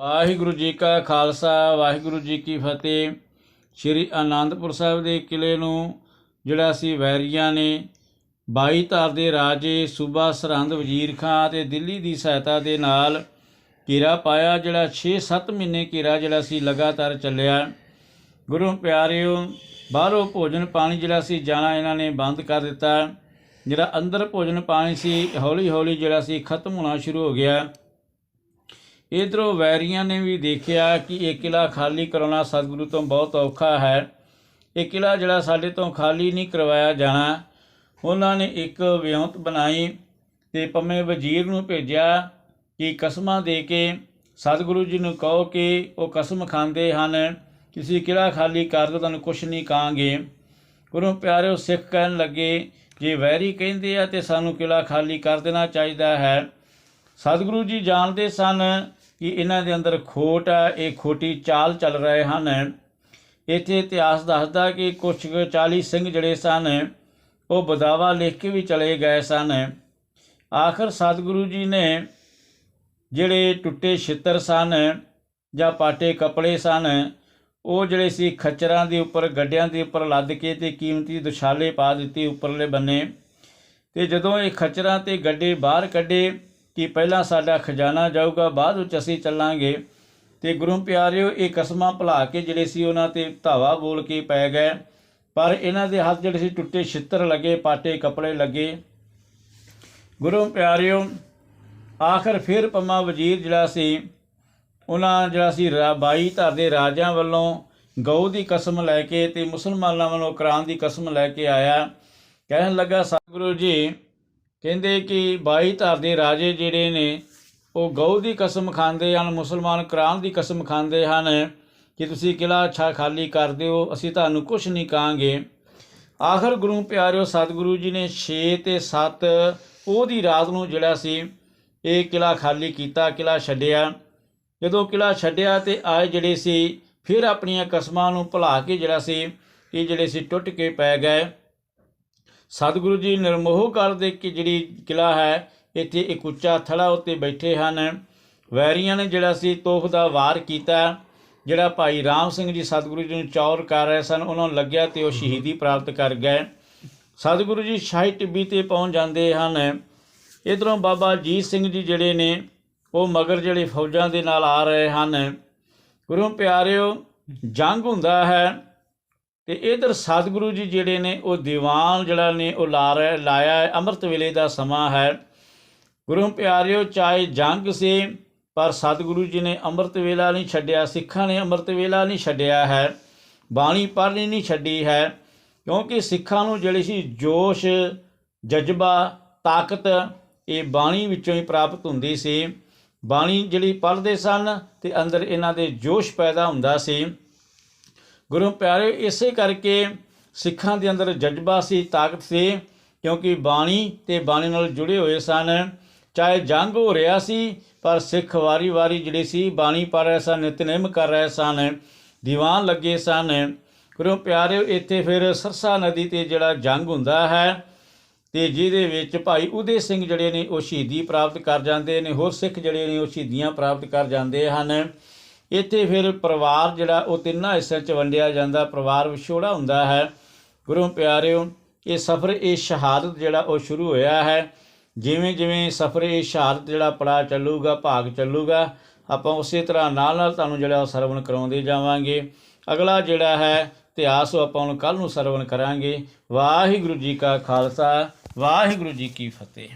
ਵਾਹਿਗੁਰੂ ਜੀ ਕਾ ਖਾਲਸਾ, ਵਾਹਿਗੁਰੂ ਜੀ ਕੀ ਫਤਿਹ। ਸ੍ਰੀ ਆਨੰਦਪੁਰ ਸਾਹਿਬ ਦੇ ਕਿਲੇ ਨੂੰ, ਜਿਹੜਾ ਸੀ ਵੈਰੀਆਂ ਨੇ 22 ਧਾਰ ਦੇ ਰਾਜੇ ਸੂਬਾ ਸਰਹੰਦ ਵਜ਼ੀਰ ਖਾਂ ਤੇ ਦਿੱਲੀ ਦੀ ਸਹਾਇਤਾ ਦੇ ਨਾਲ ਘੇਰਾ ਪਾਇਆ, ਜਿਹੜਾ 6-7 ਮਹੀਨੇ ਘੇਰਾ ਜਿਹੜਾ ਸੀ ਲਗਾਤਾਰ ਚੱਲਿਆ। ਗੁਰੂ ਪਿਆਰਿਓ, ਬਾਹਰੋਂ ਭੋਜਨ ਪਾਣੀ ਜਿਹੜਾ ਸੀ ਜਾਣਾ ਇਹਨਾਂ ਨੇ ਬੰਦ ਕਰ ਦਿੱਤਾ। ਜਿਹੜਾ ਅੰਦਰ ਭੋਜਨ ਪਾਣੀ ਸੀ ਹੌਲੀ ਹੌਲੀ ਜਿਹੜਾ ਸੀ ਖਤਮ ਹੋਣਾ ਸ਼ੁਰੂ ਹੋ ਗਿਆ। ਇਧਰੋਂ ਵੈਰੀਆਂ ਨੇ ਵੀ ਦੇਖਿਆ ਕਿ ਇਹ ਕਿਲਾ ਖਾਲੀ ਕਰਾਉਣਾ ਸਤਿਗੁਰੂ ਤੋਂ ਬਹੁਤ ਔਖਾ ਹੈ। ਇਹ ਕਿਲਾ ਜਿਹੜਾ ਸਾਡੇ ਤੋਂ ਖਾਲੀ ਨਹੀਂ ਕਰਵਾਇਆ ਜਾਣਾ। ਉਹਨਾਂ ਨੇ ਇੱਕ ਵਿਉਂਤ ਬਣਾਈ ਤੇ ਪੰਮੇ ਵਜ਼ੀਰ ਨੂੰ ਭੇਜਿਆ ਕਿ ਕਸਮਾਂ ਦੇ ਕੇ ਸਤਿਗੁਰੂ ਜੀ ਨੂੰ ਕਹੋ ਕਿ ਉਹ ਕਸਮ ਖਾਂਦੇ ਹਨ। ਕਿਸੇ ਕਿਲਾ ਖਾਲੀ ਕਰ ਦਿਓ, ਤੁਹਾਨੂੰ ਕੁਛ ਨਹੀਂ ਕਹਾਂਗੇ। ਗੁਰੂ ਪਿਆਰਿਓ, ਸਿੱਖ ਕਹਿਣ ਲੱਗੇ, ਜੇ ਵੈਰੀ ਕਹਿੰਦੇ ਆ ਤੇ ਸਾਨੂੰ ਕਿਲਾ ਖਾਲੀ ਕਰ ਦੇਣਾ ਚਾਹੀਦਾ ਹੈ। ਸਤਿਗੁਰੂ ਜੀ ਜਾਣਦੇ ਸਨ ਕਿ ਇਹਨਾਂ ਦੇ ਅੰਦਰ ਖੋਟ ਹੈ ਇਹ ਖੋਟੀ ਚਾਲ ਚੱਲ ਰਹੇ ਹਨ। ਇੱਥੇ ਇਤਿਹਾਸ ਦੱਸਦਾ ਕਿ ਕੁਝ ਕੁ 40 ਸਿੰਘ ਜਿਹੜੇ ਸਨ, ਉਹ ਬਦਾਵਾ ਲਿਖ ਕੇ ਵੀ ਚਲੇ ਗਏ ਸਨ। ਆਖਰ ਸਤਿਗੁਰੂ ਜੀ ਨੇ ਜਿਹੜੇ ਟੁੱਟੇ ਛਿੱਤਰ ਸਨ ਜਾਂ ਪਾਟੇ ਕੱਪੜੇ ਸਨ, ਉਹ ਜਿਹੜੇ ਸੀ ਖੱਚਰਾਂ ਦੇ ਉੱਪਰ, ਗੱਡਿਆਂ ਦੇ ਉੱਪਰ ਲੱਦ ਕੇ ਤੇ ਕੀਮਤੀ ਦੁਸ਼ਾਲੇ ਪਾ ਦਿੱਤੇ ਉੱਪਰਲੇ ਬੰਨੇ। ਤੇ ਜਦੋਂ ਇਹ ਖੱਚਰਾਂ ਤੇ ਗੱਡੇ ਬਾਹਰ ਕੱਢੇ ਕਿ ਪਹਿਲਾਂ ਸਾਡਾ ਖਜ਼ਾਨਾ ਜਾਊਗਾ, ਬਾਅਦ ਵਿੱਚ ਅਸੀਂ ਚੱਲਾਂਗੇ। ਤੇ ਗੁਰੂ ਪਿਆਰਿਓ, ਇਹ ਕਸਮਾਂ ਭੁਲਾ ਕੇ ਜਿਹੜੇ ਸੀ ਉਹਨਾਂ ਤੇ ਧਾਵਾ ਬੋਲ ਕੇ ਪੈ ਗਏ। ਪਰ ਇਹਨਾਂ ਦੇ ਹੱਥ ਜਿਹੜੇ ਸੀ ਟੁੱਟੇ ਛਿੱਤਰ ਲੱਗੇ, ਪਾਟੇ ਕੱਪੜੇ ਲੱਗੇ। ਗੁਰੂ ਪਿਆਰਿਓ, ਆਖਰ ਫਿਰ ਪੰਮਾ ਵਜ਼ੀਰ ਜਿਹੜਾ ਸੀ, ਉਹਨਾਂ ਜਿਹੜਾ ਸੀ ਰਾ- ਬਾਈ ਧਰ ਦੇ ਰਾਜਿਆਂ ਵੱਲੋਂ ਗਊ ਦੀ ਕਸਮ ਲੈ ਕੇ ਤੇ ਮੁਸਲਮਾਨਾਂ ਵੱਲੋਂ ਕੁਰਾਨ ਦੀ ਕਸਮ ਲੈ ਕੇ ਆਇਆ। ਕਹਿਣ ਲੱਗਾ, ਸਤਿਗੁਰੂ ਜੀ ਕਹਿੰਦੇ ਕਿ 22 ਧਰ ਦੇ ਰਾਜੇ ਜਿਹੜੇ ਨੇ, ਉਹ ਗਊ ਦੀ ਕਸਮ ਖਾਂਦੇ ਹਨ, ਮੁਸਲਮਾਨ ਕੁਰਾਨ ਦੀ ਕਸਮ ਖਾਂਦੇ ਹਨ। ਕਿ ਤੁਸੀਂ ਕਿਲਾ ਅੱਛਾ ਖਾਲੀ ਕਰ ਦਿਓ, ਅਸੀਂ ਤੁਹਾਨੂੰ ਕੁਝ ਨਹੀਂ ਕਹਾਂਗੇ। ਆਖਰ ਗੁਰੂ ਪਿਆਰਿਓ, ਸਤਿਗੁਰੂ ਜੀ ਨੇ 6 ਤੇ 7 ਉਹਦੀ ਰਾਤ ਨੂੰ ਜਿਹੜਾ ਸੀ, ਇਹ ਕਿਲਾ ਖਾਲੀ ਕੀਤਾ ਕਿਲਾ ਛੱਡਿਆ। ਜਦੋਂ ਕਿਲਾ ਛੱਡਿਆ ਤੇ ਆਏ ਜਿਹੜੇ ਸੀ, ਫਿਰ ਆਪਣੀਆਂ ਕਸਮਾਂ ਨੂੰ ਭੁਲਾ ਕੇ ਜਿਹੜਾ ਸੀ, ਇਹ ਜਿਹੜੇ ਸੀ ਟੁੱਟ ਕੇ ਪੈ ਗਏ। ਸਤਿਗੁਰੂ ਜੀ ਨਿਰਮੋਹ ਕਰ ਦੇ ਕਿ ਜਿਹੜੀ ਕਿਲਾ ਹੈ, ਇੱਥੇ ਇੱਕ ਉੱਚਾ ਥੜਾ ਉੱਤੇ ਬੈਠੇ ਹਨ। ਵੈਰੀਆਂ ਨੇ ਜਿਹੜਾ ਸੀ ਤੋਖ ਦਾ ਵਾਰ ਕੀਤਾ, ਜਿਹੜਾ ਭਾਈ ਰਾਮ ਸਿੰਘ ਜੀ ਸਤਿਗੁਰੂ ਜੀ ਨੂੰ ਚੌਰ ਕਰ ਰਹੇ ਸਨ, ਉਹਨਾਂ ਨੂੰ ਲੱਗਿਆ ਤੇ ਉਹ ਸ਼ਹੀਦੀ ਪ੍ਰਾਪਤ ਕਰ ਗਏ। ਸਤਿਗੁਰੂ ਜੀ ਸ਼ਾਹੀ ਟਿੱਬੀ ਤੇ ਪਹੁੰਚ ਜਾਂਦੇ ਹਨ। ਇਧਰੋਂ ਬਾਬਾ ਜੀਤ ਸਿੰਘ ਜੀ ਜਿਹੜੇ ਨੇ, ਉਹ ਮਗਰ ਜਿਹੜੇ ਫੌਜਾਂ ਦੇ ਨਾਲ ਆ ਰਹੇ ਹਨ। ਗੁਰੂ ਪਿਆਰਿਓ, ਜੰਗ ਹੁੰਦਾ ਹੈ। ਤੇ ਇਧਰ ਸਤਿਗੁਰੂ ਜੀ ਜਿਹੜੇ ਨੇ, ਉਹ ਦੀਵਾਨ ਜਿਹੜਾ ਨੇ, ਉਹ ਲਾ ਰਿਹਾ ਲਾਇਆ ਹੈ। ਅੰਮ੍ਰਿਤ ਵੇਲੇ ਦਾ ਸਮਾਂ ਹੈ। ਗੁਰੂ ਪਿਆਰਿਓ, ਚਾਹੇ ਜੰਗ ਸੀ, ਪਰ ਸਤਿਗੁਰੂ ਜੀ ਨੇ ਅੰਮ੍ਰਿਤ ਵੇਲਾ ਨਹੀਂ ਛੱਡਿਆ, ਸਿੱਖਾਂ ਨੇ ਅੰਮ੍ਰਿਤ ਵੇਲਾ ਨਹੀਂ ਛੱਡਿਆ ਹੈ। ਬਾਣੀ ਪੜ੍ਹਨੀ ਨਹੀਂ ਛੱਡੀ ਹੈ, ਕਿਉਂਕਿ ਸਿੱਖਾਂ ਨੂੰ ਜਿਹੜੀ ਸੀ ਜੋਸ਼, ਜਜ਼ਬਾ, ਤਾਕਤ, ਇਹ ਬਾਣੀ ਵਿੱਚੋਂ ਹੀ ਪ੍ਰਾਪਤ ਹੁੰਦੀ ਸੀ। ਬਾਣੀ ਜਿਹੜੀ ਪੜ੍ਹਦੇ ਸਨ ਤੇ ਅੰਦਰ ਇਹਨਾਂ ਦੇ ਜੋਸ਼ ਪੈਦਾ ਹੁੰਦਾ ਸੀ। ਗੁਰੂ ਪਿਆਰੇ, ਇਸੇ ਕਰਕੇ ਸਿੱਖਾਂ ਦੇ ਅੰਦਰ ਜਜ਼ਬਾ ਸੀ, ਤਾਕਤ ਸੀ, ਕਿਉਂਕਿ ਬਾਣੀ ਤੇ ਬਾਣੀ ਨਾਲ ਜੁੜੇ ਹੋਏ ਸਨ। ਚਾਹੇ ਜੰਗ ਹੋ ਰਿਹਾ ਸੀ, ਪਰ ਸਿੱਖ ਵਾਰੀ-ਵਾਰੀ ਜਿਹੜੇ ਸੀ, ਬਾਣੀ ਪੜ੍ਹ ਰਹੇ ਸਨ, ਨਿਤਨੇਮ ਕਰ ਰਹੇ ਸਨ, ਦੀਵਾਨ ਲੱਗੇ ਸਨ। ਗੁਰੂ ਪਿਆਰਿਓ ਇੱਥੇ ਫਿਰ ਸਰਸਾ ਨਦੀ ਤੇ ਜਿਹੜਾ ਜੰਗ ਹੁੰਦਾ ਹੈ ਤੇ ਜਿਹਦੇ ਵਿੱਚ ਭਾਈ ਉਦੇ ਸਿੰਘ ਜਿਹੜੇ ਨੇ, ਉਹ ਸ਼ਹੀਦੀ ਪ੍ਰਾਪਤ ਕਰ ਜਾਂਦੇ ਨੇ, ਹੋਰ ਸਿੱਖ ਜਿਹੜੇ ਨੇ, ਉਹ ਸ਼ਹੀਦੀਆਂ ਪ੍ਰਾਪਤ ਕਰ ਜਾਂਦੇ ਹਨ। ਇੱਥੇ ਫਿਰ ਪਰਿਵਾਰ ਜਿਹੜਾ ਉਹ ਤਿੰਨਾਂ ਹਿੱਸਿਆਂ 'ਚ ਵੰਡਿਆ ਜਾਂਦਾ, ਪਰਿਵਾਰ ਵਿਛੋੜਾ ਹੁੰਦਾ ਹੈ। ਗੁਰੂ ਪਿਆਰਿਓ, ਇਹ ਸਫ਼ਰ, ਇਹ ਸ਼ਹਾਦਤ ਜਿਹੜਾ ਉਹ ਸ਼ੁਰੂ ਹੋਇਆ ਹੈ। ਜਿਵੇਂ ਜਿਵੇਂ ਸਫ਼ਰ, ਇਹ ਸ਼ਹਾਦਤ ਜਿਹੜਾ ਪੜਾ ਚੱਲੂਗਾ, ਭਾਗ ਚੱਲੂਗਾ, ਆਪਾਂ ਉਸੇ ਤਰ੍ਹਾਂ ਨਾਲ ਨਾਲ ਤੁਹਾਨੂੰ ਜਿਹੜਾ ਉਹ ਸਰਵਣ ਕਰਾਉਂਦੇ ਜਾਵਾਂਗੇ। ਅਗਲਾ ਜਿਹੜਾ ਹੈ, ਇਤਿਹਾਸ ਉਹ ਆਪਾਂ ਹੁਣ ਕੱਲ ਨੂੰ ਸਰਵਣ ਕਰਾਂਗੇ। ਵਾਹਿਗੁਰੂ ਜੀ ਕਾ ਖਾਲਸਾ, ਵਾਹਿਗੁਰੂ ਜੀ ਕੀ ਫਤਿਹ।